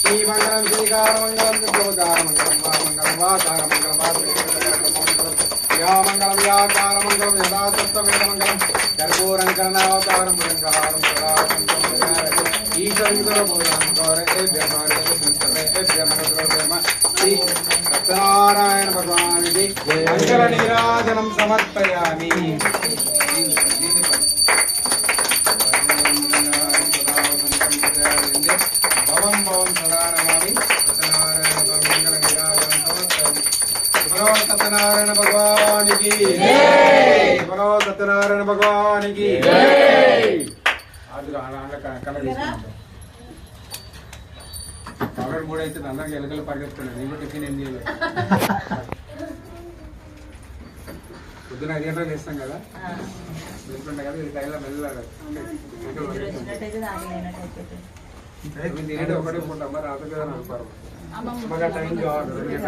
శ్రీమంగళం శ్రీకారమంగళం త్రిపురకారమంగళం వామంగళం వాకారమంగళం వాసుదేవమంగళం యామంగళం యాకారమంగళం యథాతత్వవేదమంగళం కర్పూరం కర్ణావతారం శ్రీ సత్యనారాయణ భగవానికి అంగళ నీరాజనం సమర్పయామి శుభ్రవ సత్యనారాయణ భగవానికి. శుభ్రవ సత్యనారాయణ భగవానికి. పవర్ మూడు అయితే అందరికి ఎలుకలు పరిగెత్తున్నాయి నేను టిఫిన్ ఏం చేయలేదు. పొద్దున ఐదు గంటలకు వేస్తాం కదా? వెళ్తుండే కదా ఇది టైంలో మెల్లగా ఒకటే పూట మరి రాదు కదా నాకు పర్వం. మాకు ఆ టైం కావాలి రెండు